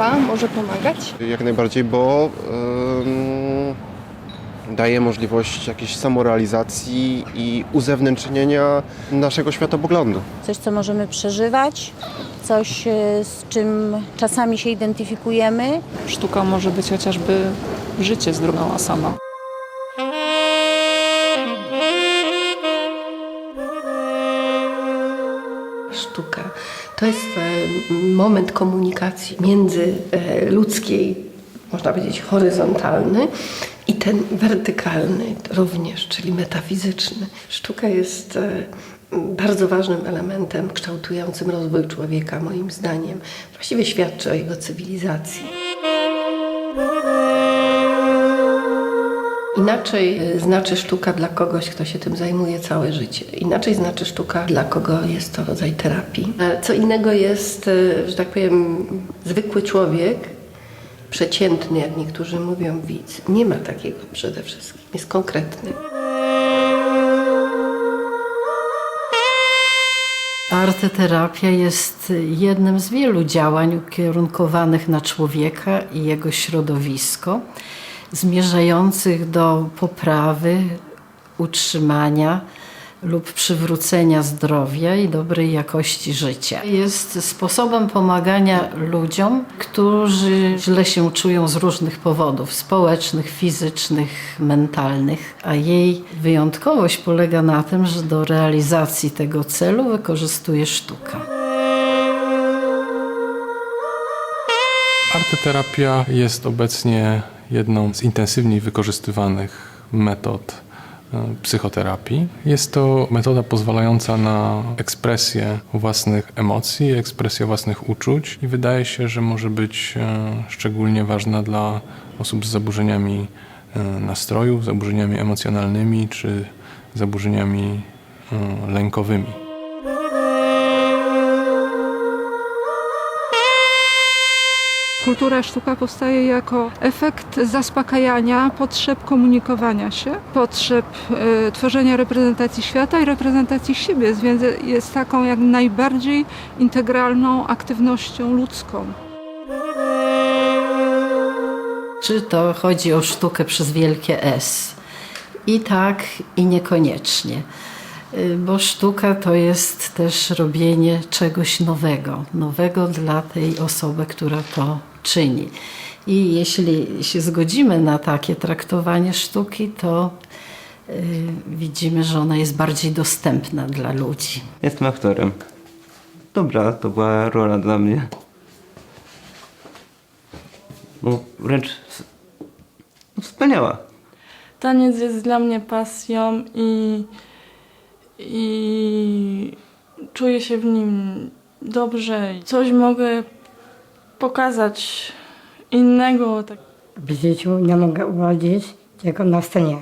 sztuka może pomagać? Jak najbardziej, bo ym, daje możliwość jakiejś samorealizacji i uzewnętrznienia naszego światopoglądu. coś, co możemy przeżywać, coś, e, z czym czasami się identyfikujemy. Sztuka może być chociażby życie zdrowała sama. Sztuka to jest e, moment komunikacji międzyludzkiej, można powiedzieć horyzontalny i ten wertykalny również, czyli metafizyczny. Sztuka jest e, bardzo ważnym elementem kształtującym rozwój człowieka, moim zdaniem. Właściwie świadczy o jego cywilizacji. Inaczej e, znaczy sztuka dla kogoś, kto się tym zajmuje całe życie. Inaczej znaczy sztuka dla kogo jest to rodzaj terapii. Co innego jest, e, że tak powiem, zwykły człowiek, przeciętny, jak niektórzy mówią, widz. Nie ma takiego przede wszystkim. Jest konkretny. Arteterapia jest jednym z wielu działań ukierunkowanych na człowieka i jego środowisko, zmierzających do poprawy, utrzymania lub przywrócenia zdrowia i dobrej jakości życia. Jest sposobem pomagania ludziom, którzy źle się czują z różnych powodów społecznych, fizycznych, mentalnych, a jej wyjątkowość polega na tym, że do realizacji tego celu wykorzystuje sztukę. Arteterapia jest obecnie jedną z intensywniej wykorzystywanych metod e, psychoterapii. Jest to metoda pozwalająca na ekspresję własnych emocji, ekspresję własnych uczuć i wydaje się, że może być e, szczególnie ważna dla osób z zaburzeniami e, nastroju, zaburzeniami emocjonalnymi czy zaburzeniami lękowymi. Kultura sztuka powstaje jako efekt zaspokajania potrzeb komunikowania się, potrzeb e, tworzenia reprezentacji świata i reprezentacji siebie, więc jest taką jak najbardziej integralną aktywnością ludzką. Czy to chodzi o sztukę przez wielkie S? I tak, i niekoniecznie. Y, Bo sztuka to jest też robienie czegoś nowego, nowego dla tej osoby, która to czyni. I jeśli się zgodzimy na takie traktowanie sztuki, to y, widzimy, że ona jest bardziej dostępna dla ludzi. Jestem aktorem. Dobra, to była rola dla mnie. No, wręcz no, wspaniała. Taniec jest dla mnie pasją i, i czuję się w nim dobrze. Coś mogę pokazać innego. Tak. W życiu nie mogę urodzić, tylko na scenie.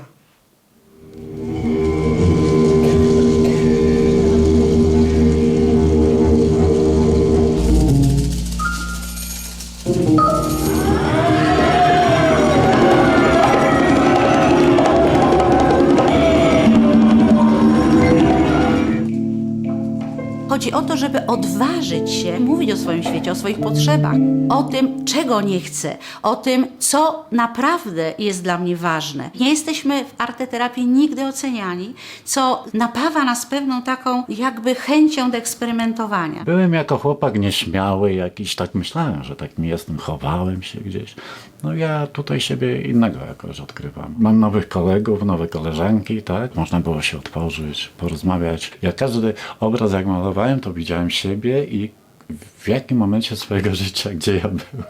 Chodzi o to, żeby odważyć się mówić o swoim świecie, o swoich potrzebach, o tym, czego nie chcę, o tym, co naprawdę jest dla mnie ważne. Nie jesteśmy w arteterapii nigdy oceniani, co napawa nas pewną taką jakby chęcią do eksperymentowania. Byłem jako chłopak nieśmiały, jakiś tak myślałem, że takim jestem, chowałem się gdzieś. No ja tutaj siebie innego jakoś odkrywam. Mam nowych kolegów, nowe koleżanki, tak? Można było się otworzyć, porozmawiać. Ja każdy obraz jak malowałem, to widziałem siebie i w jakim momencie swojego życia, gdzie ja byłem.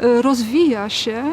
Rozwija się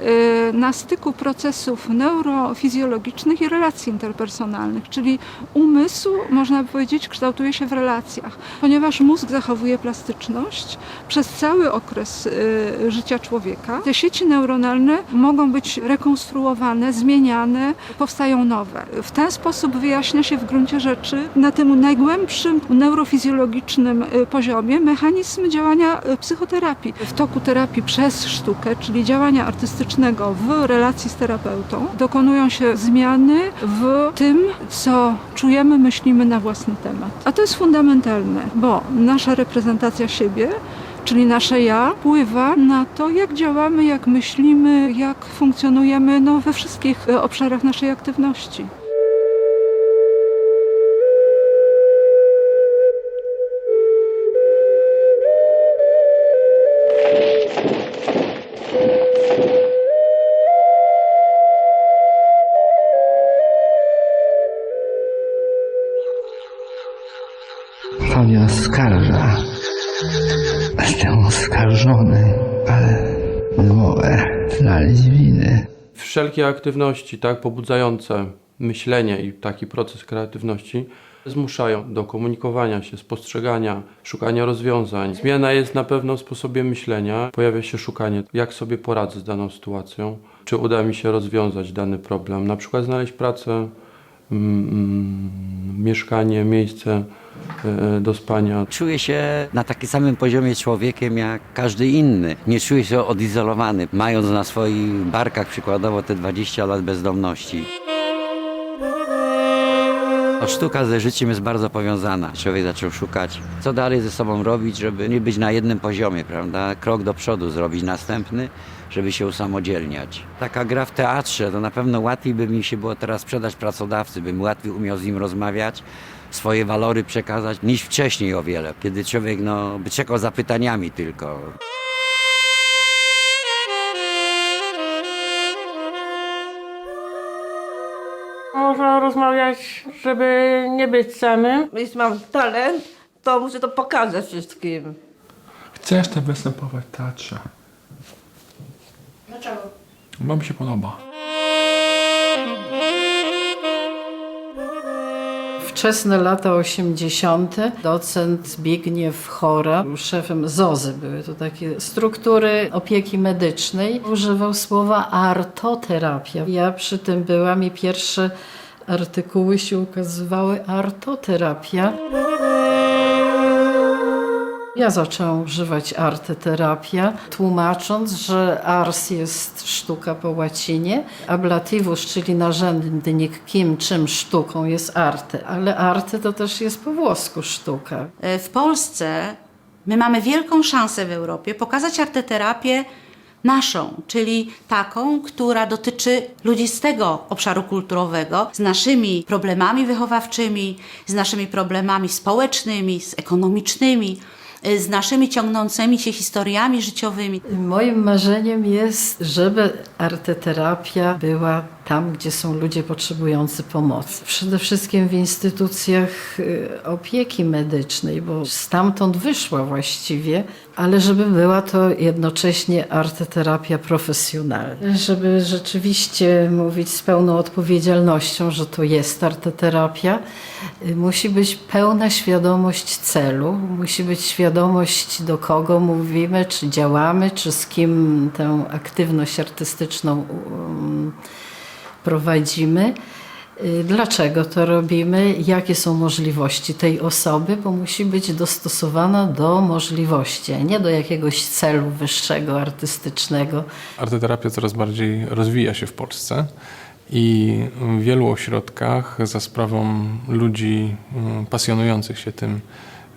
y, na styku procesów neurofizjologicznych i relacji interpersonalnych, czyli umysł, można by powiedzieć, kształtuje się w relacjach, ponieważ mózg zachowuje plastyczność przez cały okres y, życia człowieka. Te sieci neuronalne mogą być rekonstruowane, zmieniane, powstają nowe. W ten sposób wyjaśnia się w gruncie rzeczy na tym najgłębszym neurofizjologicznym y, poziomie mechanizm działania y, psychoterapii. W toku terapii przez sztukę, czyli działania artystycznego w relacji z terapeutą, dokonują się zmiany w tym, co czujemy, myślimy na własny temat. A to jest fundamentalne, bo nasza reprezentacja siebie Czyli nasze ja wpływa na to, jak działamy, jak myślimy, jak funkcjonujemy no, we wszystkich obszarach naszej aktywności. Wszelkie aktywności tak pobudzające myślenie i taki proces kreatywności zmuszają do komunikowania się, spostrzegania, szukania rozwiązań. Zmiana jest na pewno w sposobie myślenia. Pojawia się szukanie, jak sobie poradzę z daną sytuacją, czy uda mi się rozwiązać dany problem, na przykład znaleźć pracę, mm, mm, mieszkanie, miejsce do spania. Czuję się na takim samym poziomie człowiekiem jak każdy inny. Nie czuję się odizolowany, mając na swoich barkach przykładowo te 20 lat bezdomności. No, sztuka ze życiem jest bardzo powiązana. Człowiek zaczął szukać, co dalej ze sobą robić, żeby nie być na jednym poziomie, prawda? Krok do przodu zrobić następny, żeby się usamodzielniać. Taka gra w teatrze, to na pewno łatwiej by mi się było teraz sprzedać pracodawcy, bym łatwiej umiał z nim rozmawiać, swoje walory przekazać, niż wcześniej o wiele, kiedy człowiek no, by czekał za pytaniami tylko. Można rozmawiać, żeby nie być samym. Jeśli mam talent, to muszę to pokazać wszystkim. Chcę jeszcze występować w teatrze. Dlaczego? Bo mi się podoba. Wczesne lata 80. docent Zbigniew Chora, był szefem ZOZY, były to takie struktury opieki medycznej, używał słowa artoterapia. Ja przy tym byłam i pierwsze artykuły się ukazywały artoterapia. Ja zaczęłam używać arteterapia, tłumacząc, że ars jest sztuka po łacinie, ablativus, czyli narzędnik kim, czym sztuką jest arte, ale arte to też jest po włosku sztuka. E, W Polsce my mamy wielką szansę w Europie pokazać arteterapię naszą, czyli taką, która dotyczy ludzi z tego obszaru kulturowego, z naszymi problemami wychowawczymi, z naszymi problemami społecznymi, z ekonomicznymi, z naszymi ciągnącymi się historiami życiowymi. Moim marzeniem jest, żeby arteterapia była tam, gdzie są ludzie potrzebujący pomocy. Przede wszystkim w instytucjach y, opieki medycznej, bo stamtąd wyszła właściwie, ale żeby była to jednocześnie arteterapia profesjonalna. Żeby rzeczywiście mówić z pełną odpowiedzialnością, że to jest arteterapia, y, musi być pełna świadomość celu, musi być świadomość do kogo mówimy, czy działamy, czy z kim tę aktywność artystyczną um, prowadzimy. Y, Dlaczego to robimy? Jakie są możliwości tej osoby? Bo musi być dostosowana do możliwości, a nie do jakiegoś celu wyższego, artystycznego. Arteterapia coraz bardziej rozwija się w Polsce i w wielu ośrodkach za sprawą ludzi mm, pasjonujących się tym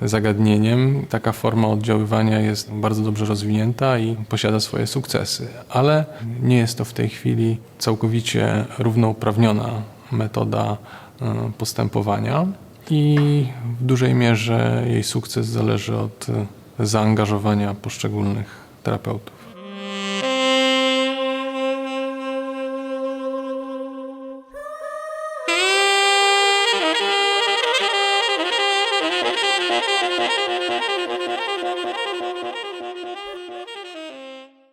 zagadnieniem taka forma oddziaływania jest bardzo dobrze rozwinięta i posiada swoje sukcesy, ale nie jest to w tej chwili całkowicie równouprawniona metoda e, postępowania i w dużej mierze jej sukces zależy od e, zaangażowania poszczególnych terapeutów.